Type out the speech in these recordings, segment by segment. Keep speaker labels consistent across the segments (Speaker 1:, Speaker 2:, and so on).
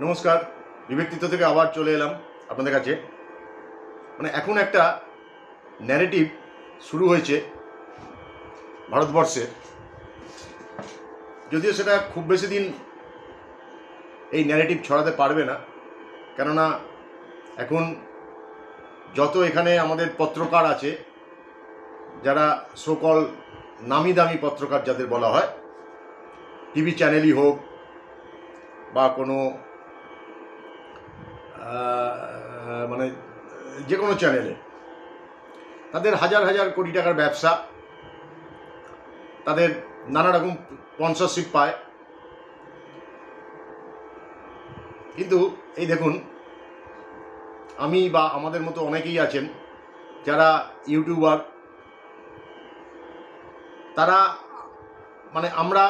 Speaker 1: নমস্কার বিব্যক্তিত্ব থেকে আবার চলে এলাম আপনাদের কাছে। মানে এখন একটা ন্যারেটিভ শুরু হয়েছে ভারতবর্ষে যদিও সেটা খুব বেশি দিন এই ন্যারেটিভ ছড়াতে পারবে না, কেননা এখন যত এখানে আমাদের পত্রকার আছে, যারা সকল নামি দামি পত্রকার যাদের বলা হয়, টিভি চ্যানেলই হোক বা কোনো মানে যে কোনো চ্যানেলে তাদের হাজার হাজার কোটি টাকার ব্যবসা। তাদের নানা রকম স্পন্সরশিপ পায়। কিন্তু এই দেখুন, আমি বা আমাদের মতো অনেকেই আছেন যারা ইউটিউবার। তারা মানে আমরা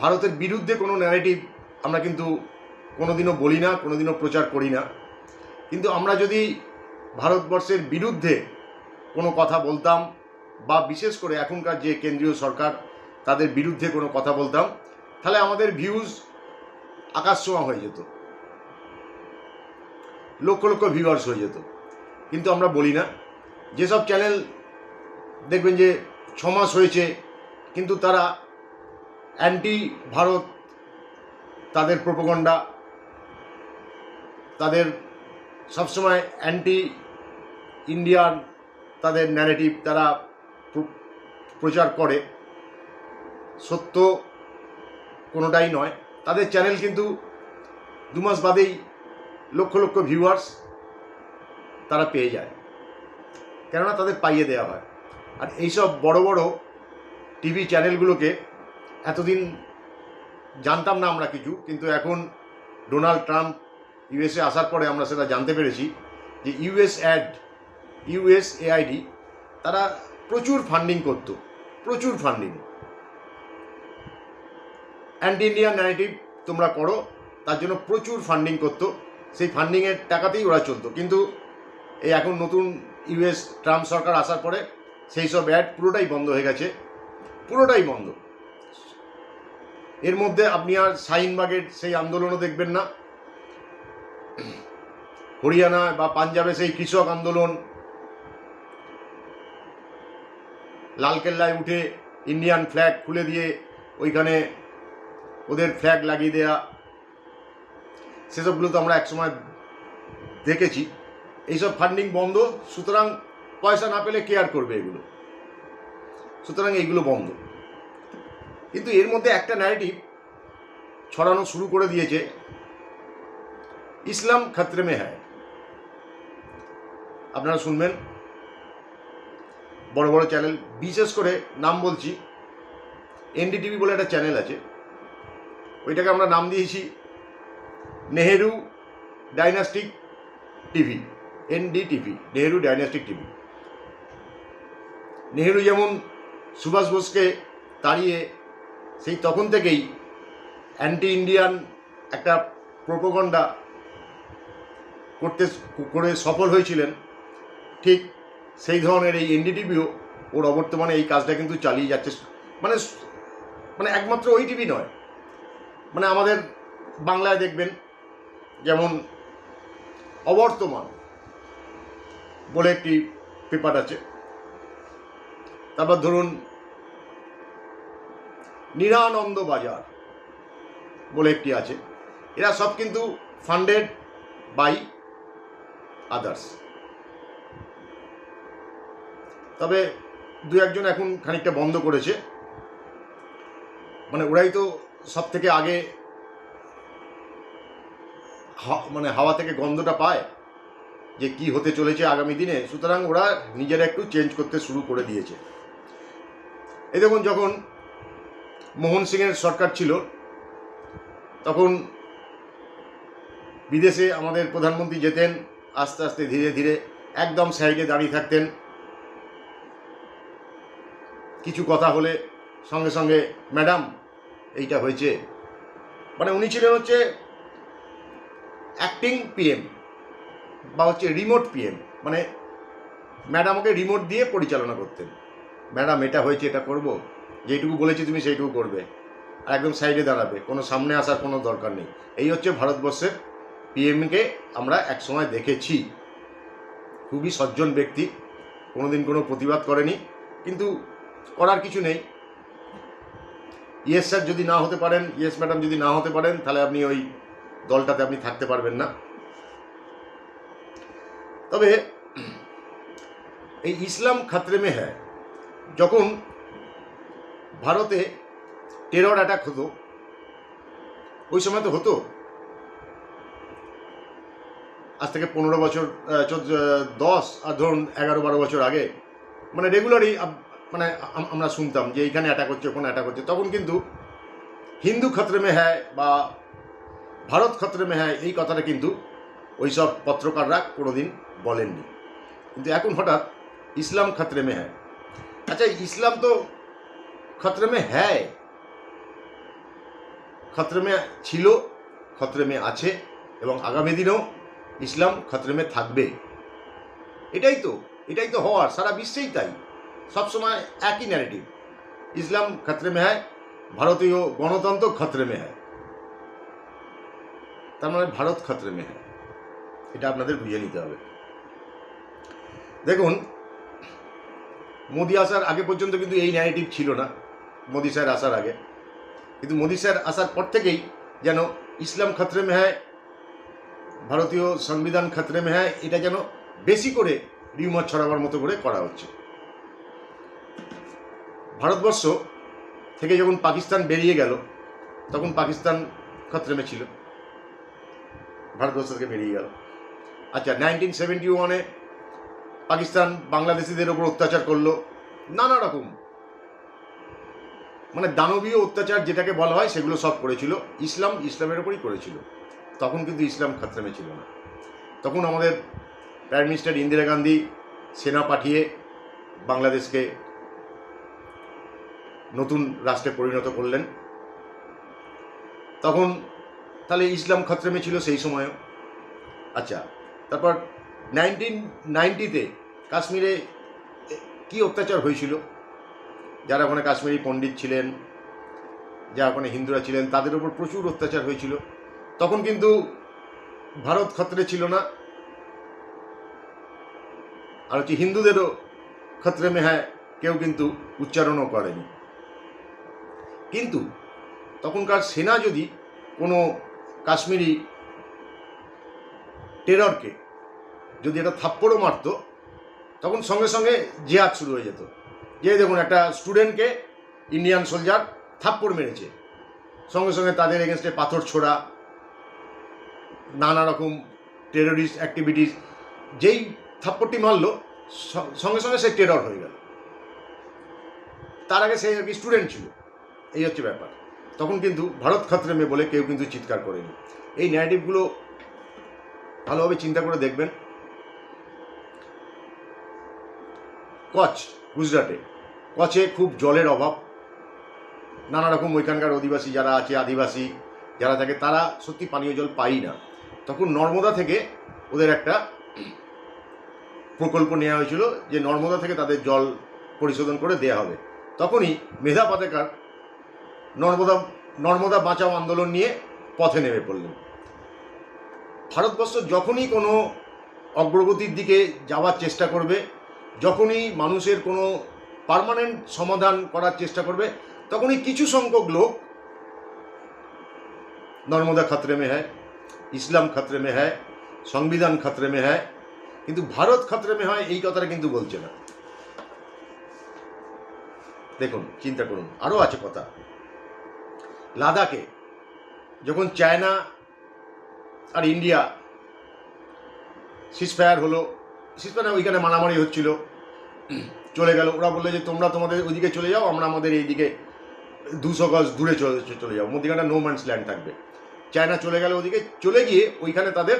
Speaker 1: ভারতের বিরুদ্ধে কোনো ন্যারেটিভ আমরা কিন্তু কোনোদিনও বলি না, কোনোদিনও প্রচার করি না। কিন্তু আমরা যদি ভারতবর্ষের বিরুদ্ধে কোনো কথা বলতাম বা বিশেষ করে এখনকার যে কেন্দ্রীয় সরকার, তাদের বিরুদ্ধে কোনো কথা বলতাম, তাহলে আমাদের ভিউজ আকাশছোঁয়া হয়ে যেত। লক্ষ লক্ষ ভিউয়ার্স হয়ে যেত। কিন্তু আমরা বলি না। যেসব চ্যানেল দেখবেন যে ছ মাস হয়েছে, কিন্তু তারা অ্যান্টি ভারত তাদের প্রোপগন্ডা তাদের সবসময় অ্যান্টি ইন্ডিয়ান তাদের ন্যারেটিভ তারা প্র- প্রচার করে। সত্য কোনোটাই নয়। তাদের চ্যানেল কিন্তু দু মাস বাদেই লক্ষ লক্ষ ভিউয়ার্স তারা পেয়ে যায়। কেননা তাদের পাইয়ে দেওয়া হয়। আর এইসব বড় বড় টিভি চ্যানেলগুলোকে এতদিন জানতাম না আমরা কিছু, কিন্তু এখন ডোনাল্ড ট্রাম্প ইউএসএ আসার পরে আমরা সেটা জানতে পেরেছি যে ইউএস অ্যাড ইউএস এআইডি তারা প্রচুর ফান্ডিং করতো, প্রচুর ফান্ডিং অ্যান্টি ইন্ডিয়ান ন্যারেটিভ তোমরা করো তার জন্য প্রচুর ফান্ডিং করতো, সেই ফান্ডিংয়ের টাকাতেই ওরা চলতো। কিন্তু এই এখন নতুন ইউএস ট্রাম্প সরকার আসার পরে সেই সব অ্যাড পুরোটাই বন্ধ হয়ে গেছে, পুরোটাই বন্ধ। এর মধ্যে আপনি আর শাহিনবাগের সেই আন্দোলনও দেখবেন না হরিয়ানা বা পাঞ্জাবে সেই কৃষক আন্দোলন লালকেল্লায় উঠে ইন্ডিয়ান ফ্ল্যাগ খুলে দিয়ে ওইখানে ওদের ফ্ল্যাগ লাগিয়ে দেয়া, সেসবগুলো তো আমরা একসময় দেখেছি। এইসব ফান্ডিং বন্ধ, সুতরাং পয়সা না পেলে কেয়ার করবে এগুলো? সুতরাং এইগুলো বন্ধ। কিন্তু এর মধ্যে একটা ন্যারেটিভ ছড়ানো শুরু করে দিয়েছে। ইসলাম খতরে মে হ্যায়। আপনারা শুনবেন। বড় বড় চ্যানেল, বিশেষ করে নাম বলছি, এনডিটিভি বলে একটা চ্যানেল আছে। ওইটাকে আমরা নাম দিয়েছি Nehru dynastic TV, NDTV, Nehru dynastic TV. Nehru যেমন সুভাষ বোসকে তাড়িয়ে সেই তখন থেকেই অ্যান্টি ইন্ডিয়ান একটা প্রোপোগন্ডা করতে করে সফল হয়েছিলেন, ঠিক সেই ধরনের এই এনডিটিভিও ওর অবর্তমানে এই কাজটা কিন্তু চালিয়ে যাচ্ছে। মানে মানে একমাত্র ওই টিভি নয়। মানে আমাদের বাংলায় দেখবেন, যেমন অবর্তমান বলে একটি পেপার আছে। তারপর ধরুন, নিরানন্দ বাজার বলে একটি আছে। এরা সব কিন্তু ফান্ডেড বাই আদার্স তবে দু একজন এখন খানিকটা বন্ধ করেছে। মানে ওরাই তো সব থেকে আগে মানে হাওয়া থেকে গন্ধটা পায় যে কি হতে চলেছে আগামী দিনে। সুতরাং ওরা নিজেরা একটু চেঞ্জ করতে শুরু করে দিয়েছে। এই দেখুন, যখন মোহন সিংয়ের সরকার ছিল, তখন বিদেশে আমাদের প্রধানমন্ত্রী যেতেন আস্তে আস্তে ধীরে ধীরে একদম সাইডে দাঁড়িয়ে থাকতেন। কিছু কথা হলে সঙ্গে সঙ্গে, ম্যাডাম, এইটা হয়েছে। মানে উনি ছিলেন হচ্ছে অ্যাক্টিং পিএম বা হচ্ছে রিমোট পিএম। মানে ম্যাডামকে রিমোট দিয়ে পরিচালনা করতেন। ম্যাডাম, এটা হয়েছে, এটা করব। যেইটুকু বলেছি তুমি সেইটুকু করবে। আর একদম সাইডে দাঁড়াবে। কোনো সামনে আসার কোনো দরকার নেই। এই হচ্ছে ভারতবর্ষের পিএমকে আমরা একসময় দেখেছি। খুবই সজ্জন ব্যক্তি, কোনোদিন কোনো প্রতিবাদ করেনি, কিন্তু করার কিছু নেই। ইয়েস স্যার যদি না হতে পারেন ইয়েস ম্যাডাম যদি না হতে পারেন, তাহলে আপনি ওই দলটাতে আপনি থাকতে পারবেন না। তবে এই ইসলাম খাতরে মে হ্যায়, যখন ভারতে টেরর অ্যাটাক হতো, ওই সময় তো হতো। আজ থেকে পনেরো বছর দশ আর ধরুন এগারো, বারো বছর আগে মানে রেগুলারই মানে আমরা শুনতাম যে এইখানে অ্যাটাক হচ্ছে, ওখানে অ্যাটাক হচ্ছে। তখন কিন্তু হিন্দু খতরে মে হ্যায় বা ভারত খতরে মে হ্যায়, এই কথাটা কিন্তু ওই সব পত্রকাররা কোনোদিন বলেননি। কিন্তু এখন হঠাৎ ইসলাম খতরে মে হ্যায়। আচ্ছা ইসলাম তো খতরে মে হ্যায়। খতরে মে ছিল, খতরে মে আছে এবং আগামী দিনেও ইসলাম খতরে মে থাকবে। এটাই তো এটাই তো হওয়ার, সারা বিশ্বেই তাই। সবসময় একই ন্যারেটিভ ইসলাম খতরে মে হ্যায় ভারতীয় গণতন্ত্র খতরে মে হ্যায় তার মানে ভারত খতরে মে হ্যায় এটা আপনাদের বুঝে নিতে হবে। দেখুন, মোদি আসার আগে পর্যন্ত কিন্তু এই ন্যারেটিভ ছিল না, মোদি স্যার আসার আগে। কিন্তু মোদি স্যার আসার পর থেকেই যেন ইসলাম খতরে মে হ্যায় ভারতীয় সংবিধান খতরে মে হ্যায় এটা যেন বেশি করে রিউমার ছড়াবার মতো করে করা হচ্ছে। ভারতবর্ষ থেকে যখন পাকিস্তান বেরিয়ে গেল, তখন পাকিস্তান খতরে মে ছিল। ভারতবর্ষ থেকে বেরিয়ে গেল। আচ্ছা নাইনটিন সেভেন্টি ওয়ানে পাকিস্তান বাংলাদেশিদের ওপর অত্যাচার করল, নানা রকম। মানে দানবীয় অত্যাচার যেটাকে বলা হয়, সেগুলো সব করেছিল। ইসলাম, ইসলামের ওপরই করেছিল। তখন কিন্তু ইসলাম খাতরামে ছিল না। তখন আমাদের প্রাইম মিনিস্টার ইন্দিরা গান্ধী সেনা পাঠিয়ে বাংলাদেশকে নতুন রাষ্ট্রে পরিণত করলেন। তখন তাহলে ইসলাম খতরেমে ছিল সেই সময়ও। আচ্ছা তারপর নাইনটিন নাইনটিতে কাশ্মীরে কি অত্যাচার হয়েছিল? যারা ওখানে কাশ্মীরি পণ্ডিত ছিলেন, যারা ওখানে হিন্দুরা ছিলেন, তাদের উপর প্রচুর অত্যাচার হয়েছিল। তখন কিন্তু ভারত খতরে ছিল না। আর হচ্ছে হিন্দুদেরও খতরে মে হ্যায় কেউ কিন্তু উচ্চারণও করেনি। কিন্তু তখনকার সেনা যদি কোনো কাশ্মীরি টেররকে যদি এটা থাপ্পড়ও মারত, তখন সঙ্গে সঙ্গে জেহাদ শুরু হয়ে যেত। যে দেখুন, একটা স্টুডেন্টকে ইন্ডিয়ান সোলজার থাপ্পড় মেরেছে। সঙ্গে সঙ্গে তাদের এগেনস্টে পাথর ছোড়া নানা রকম টেরোরিস্ট অ্যাক্টিভিটিস যেই থাপ্পড়টি মারলো সঙ্গে সঙ্গে সে টেরর হয়ে গেল। তার আগে সে আর কি স্টুডেন্ট ছিল, এই হচ্ছে ব্যাপার। তখন কিন্তু ভারত খতরে মে বলে কেউ কিন্তু চিৎকার করেনি। এই ন্যারেটিভগুলো ভালোভাবে চিন্তা করে দেখবেন। কচ্ছ, গুজরাটে কচ্ছে খুব জলের অভাব। নানা রকম ওইখানকার অধিবাসী যারা আছে, আদিবাসী যারা থাকে, তারা সত্যি পানীয় জল পাই না। তখন নর্মদা থেকে ওদের একটা প্রকল্প নেওয়া হয়েছিল যে নর্মদা থেকে তাদের জল পরিশোধন করে দেয়া হবে। তখনই মেধা পাতেকার নর্মদা নর্মদা বাঁচাও আন্দোলন নিয়ে পথে নেমে পড়লেন। ভারতবর্ষ যখনই কোনো অগ্রগতির দিকে যাওয়ার চেষ্টা করবে, যখনই মানুষের কোনো পার্মানেন্ট সমাধান করার চেষ্টা করবে, তখনই কিছু সংখ্যক লোক নর্মদা খতরে মে হ্যায় ইসলাম খতরে মে হ্যায়, সংবিধান খতরে মে হ্যায়, কিন্তু ভারত খতরে মে হয় এই কথাটা কিন্তু বলছে না। দেখুন, চিন্তা করুন আরও আছে কথা। লাদাখে যখন চায়না আর ইন্ডিয়া সিসফায়ার হলো সিসফায়ার ওইখানে মারামারি হচ্ছিল, চলে গেল। ওরা বলল যে, তোমরা তোমাদের ওইদিকে চলে যাও, আমরা আমাদের এইদিকে দুশো গজ দূরে চলে চলে যাও। মধ্যিখানে নো ম্যান্স ল্যান্ড থাকবে। চায়না চলে গেল ওদিকে, চলে গিয়ে ওইখানে তাদের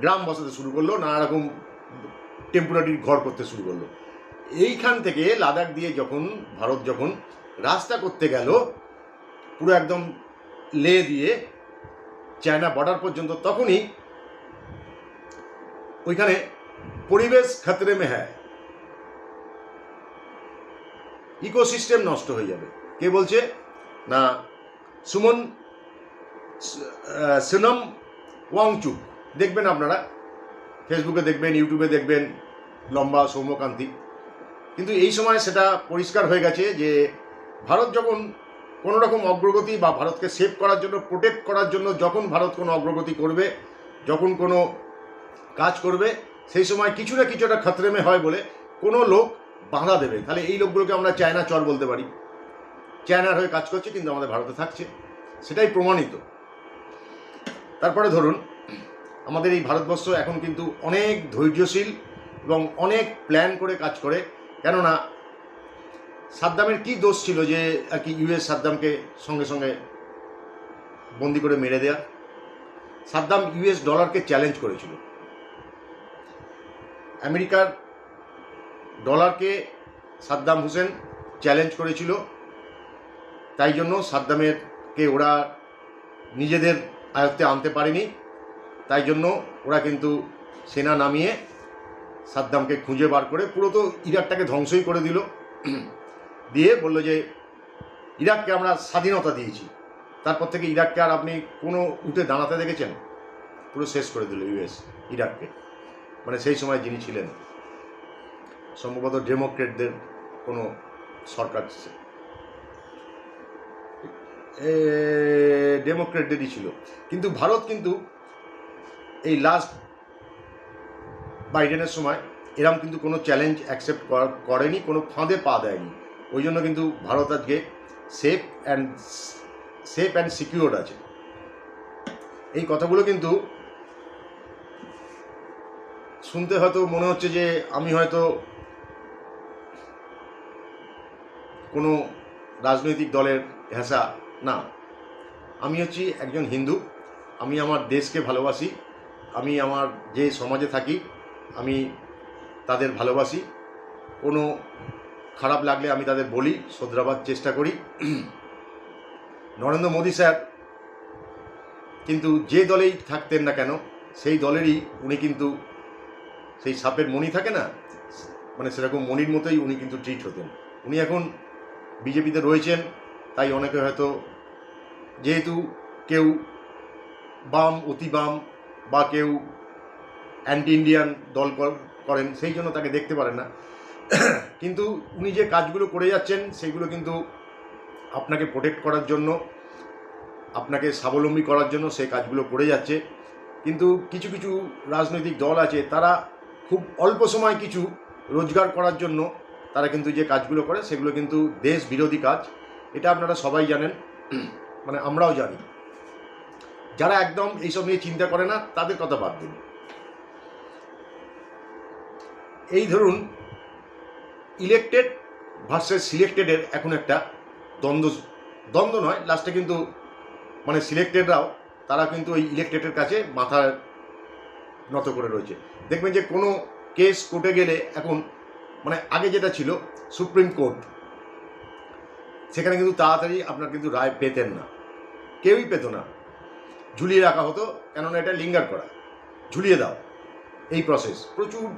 Speaker 1: গ্রাম বসাতে শুরু করল, নানা রকম টেম্পোরারি ঘর করতে শুরু করল। এইখান থেকে লাদাখ দিয়ে যখন, ভারত যখন রাস্তা করতে গেল, পুরো একদম লে দিয়ে চায়না বর্ডার পর্যন্ত, তখনই ওইখানে পরিবেশ খাতরে মে হ্যায়। ইকোসিস্টেম নষ্ট হয়ে যাবে। কে বলছে? না, সুমন সুনম ওয়াংচুক দেখবেন আপনারা। ফেসবুকে দেখবেন ইউটিউবে দেখবেন, লম্বা সৌম্যকান্তি। কিন্তু এই সময় সেটা পরিষ্কার হয়ে গেছে যে, ভারত যখন কোনো রকম অগ্রগতি বা ভারতকে সেভ করার জন্য প্রোটেক্ট করার জন্য যখন ভারত কোনো অগ্রগতি করবে, যখন কোনো কাজ করবে, সেই সময় কিছু না কিছু একটা খতরেমে হয় বলে কোনো লোক বাধা দেবে। তাহলে এই লোকগুলোকে আমরা চায়না চর বলতে পারি। চায়নার হয়ে কাজ করছে, কিন্তু আমাদের ভারতে থাকছে। সেটাই প্রমাণিত। তারপরে ধরুন, আমাদের এই ভারতবর্ষ এখন কিন্তু অনেক ধৈর্যশীল এবং অনেক প্ল্যান করে কাজ করে। কেননা, সাদ্দামের কি দোষ ছিল যে, আর কি ইউএস সাদ্দামকে সঙ্গে সঙ্গে বন্দি করে মেরে দেয়া? সাদ্দাম ইউএস ডলারকে চ্যালেঞ্জ করেছিল। আমেরিকার ডলারকে সাদ্দাম হোসেন চ্যালেঞ্জ করেছিল। তাই জন্য সাদ্দামেরকে ওরা নিজেদের আয়ত্তে আনতে পারেনি। তাই জন্য ওরা কিন্তু সেনা নামিয়ে সাদ্দামকে খুঁজে বার করে পুরো তো ইরাকটাকে ধ্বংসই করে দিল। দিয়ে বলল যে, ইরাককে আমরা স্বাধীনতা দিয়েছি। তারপর থেকে ইরাককে আর আপনি কোনো উঠে দাঁড়াতে দেখেছেন? পুরো শেষ করে দিল ইউএস, ইরাককে। মানে সেই সময় যিনি ছিলেন, সম্ভবত ডেমোক্রেটদের কোনো সরকার ডেমোক্রেটদেরই ছিল। কিন্তু ভারত কিন্তু এই লাস্ট বাইডেনের সময় এরম কিন্তু কোনো চ্যালেঞ্জ অ্যাকসেপ্ট করেনি, কোনো ফাঁদে পা দেয়নি। ওই জন্য কিন্তু ভারত আজকে safe and safe and secure আছে। এই কথাগুলো কিন্তু শুনতে হয়তো মনে হচ্ছে যে আমি হয়তো কোনো রাজনৈতিক দলের হেসা না, আমি হচ্ছি একজন হিন্দু, আমি আমার দেশকে ভালোবাসি, আমি আমার যে সমাজে থাকি, আমি তাদের ভালোবাসি। কোনো খারাপ লাগলে আমি তাদের বলি, শোধরাবার চেষ্টা করি। নরেন্দ্র মোদী স্যার, কিন্তু যে দলেই থাকতেন না কেন, সেই দলেরই উনি কিন্তু সেই সাপের মণি থাকে না মানে সেরকম মণির মতোই উনি কিন্তু ট্রিট হতেন। উনি এখন বিজেপিতে রয়েছেন, তাই অনেকে হয়তো যেহেতু কেউ বাম, অতি বাম বা কেউ অ্যান্টি ইন্ডিয়ান দল করেন, সেই জন্য তাকে দেখতে পারেন না। কিন্তু উনি যে কাজগুলো করে যাচ্ছেন সেইগুলো কিন্তু আপনাকে প্রোটেক্ট করার জন্য, আপনাকে স্বাবলম্বী করার জন্য সে কাজগুলো করে যাচ্ছে। কিন্তু কিছু কিছু রাজনৈতিক দল আছে, তারা খুব অল্প সময় কিছু রোজগার করার জন্য তারা কিন্তু যে কাজগুলো করে, সেগুলো কিন্তু দেশ বিরোধী কাজ। এটা আপনারা সবাই জানেন। মানে আমরাও জানি। যারা একদম এইসব নিয়ে চিন্তা করে না, তাদের কথা বাদ দিন। এই ধরুন ইলেকটেড ভার্সেস সিলেক্টেডের এখন একটা দ্বন্দ্ব দ্বন্দ্ব নয় লাস্টে কিন্তু মানে সিলেক্টেডরাও তারা কিন্তু ওই ইলেকটেডের কাছে মাথা নত করে রয়েছে। দেখবেন যে কোনো কেস কোর্টে গেলে এখন মানে আগে যেটা ছিল সুপ্রিম কোর্ট সেখানে কিন্তু তাড়াতাড়ি আপনার কিন্তু রায় পেতেন না। কেউই পেত না। ঝুলিয়ে রাখা হতো, কেননা এটা লিঙ্গার করা। ঝুলিয়ে দাও। এই প্রসেস প্রচুর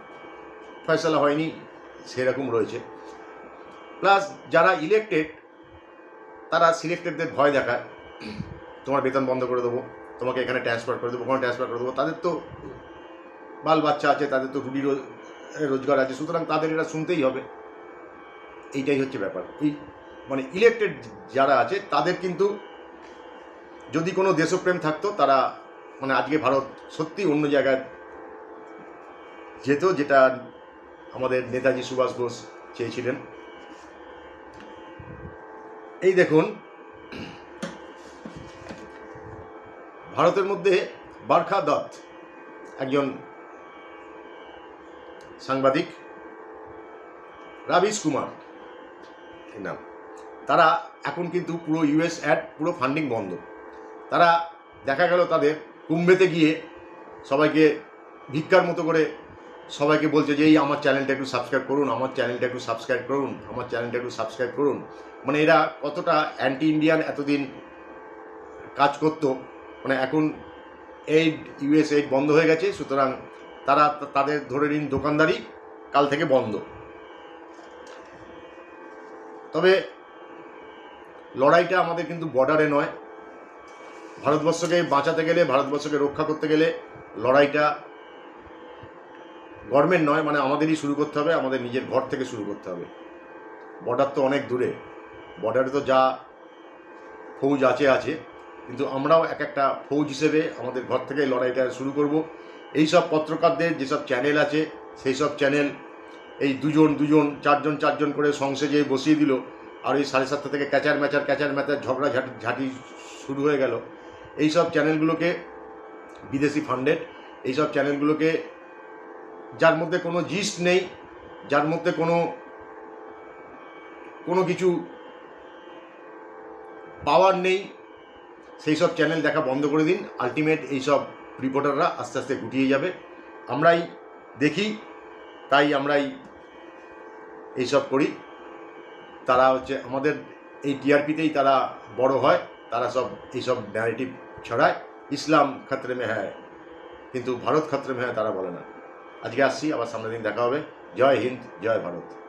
Speaker 1: ফয়সলা হয়নি, সেরকম রয়েছে। প্লাস যারা ইলেকটেড তারা সিলেক্টেডদের ভয় দেখায়। তোমার বেতন বন্ধ করে দেবো, তোমাকে এখানে ট্রান্সফার করে দেবো, ওখানে ট্রান্সফার করে দেবো। তাদের তো বাল বাচ্চা আছে, তাদের তো রুটি রো- রোজগার আছে, সুতরাং তাদের এটা শুনতেই হবে। এইটাই হচ্ছে ব্যাপার। এই মানে ইলেকটেড যারা আছে, তাদের কিন্তু যদি কোনো দেশপ্রেম থাকতো, তারা মানে আজকে ভারত সত্যি অন্য জায়গায় যেত যেটা আমাদের নেতাজি সুভাষ বোস চেয়েছিলেন। এই দেখুন, ভারতের মধ্যে বারখা দত্ত একজন সাংবাদিক, রাবিশ কুমার নাম? তারা এখন কিন্তু পুরো ইউএস অ্যাড পুরো ফান্ডিং বন্ধ। তারা দেখা গেল তাদের কুম্ভেতে গিয়ে সবাইকে ভিক্ষার মতো করে সবাইকে বলছে যে, এই আমার চ্যানেলটা একটু সাবস্ক্রাইব করুন, আমার চ্যানেলটা একটু সাবস্ক্রাইব করুন, আমার চ্যানেলটা একটু সাবস্ক্রাইব করুন। মানে এরা কতটা অ্যান্টি ইন্ডিয়ান এতদিন কাজ করতো মানে এখন এইড ইউএস এইড বন্ধ হয়ে গেছে, সুতরাং তারা তাদের ধরে নিন দোকানদারি কাল থেকে বন্ধ। তবে লড়াইটা আমাদের কিন্তু বর্ডারে নয় ভারতবর্ষকে বাঁচাতে গেলে, ভারতবর্ষকে রক্ষা করতে গেলে লড়াইটা গভর্নমেন্ট নয় মানে আমাদেরই শুরু করতে হবে, আমাদের নিজের ঘর থেকে শুরু করতে হবে। বর্ডার তো অনেক দূরে, বর্ডারে তো যা ফৌজ আছে আছে। কিন্তু আমরাও এক একটা ফৌজ হিসেবে আমাদের ঘর থেকে লড়াইটা শুরু করব। এই সব পত্রকারদের যেসব চ্যানেল আছে, সেই সব চ্যানেল এই দুজন দুজন, চারজন চারজন করে সংসেজে বসিয়ে দিল। আর এই সাড়ে সাতটা থেকে ক্যাচার ম্যাচার ক্যাচার ম্যাচার ঝগড়া ঝাঁটি ঝাঁটি শুরু হয়ে গেল। এই সব চ্যানেলগুলোকে বিদেশি ফান্ডেড এই সব চ্যানেলগুলোকে যার মধ্যে কোনো জিস্ট নেই, যার মধ্যে কোনো কোনো কিছু পাওয়ার নেই সেই সব চ্যানেল দেখা বন্ধ করে দিন। আলটিমেট এইসব রিপোর্টাররা আস্তে আস্তে গুটিয়ে যাবে। আমরাই দেখি, তাই আমরাই এইসব করি। তারা হচ্ছে আমাদের এই টিআরপিতেই তারা বড় হয়, তারা সব এইসব ন্যারেটিভ ছড়ায় ইসলাম খাতরে মে হ্যায় কিন্তু ভারত খাতরে মে হ্যায় তারা বলে না। আজকে আসছি, আবার সামনের দিন দেখা হবে। জয় হিন্দ, জয় ভারত।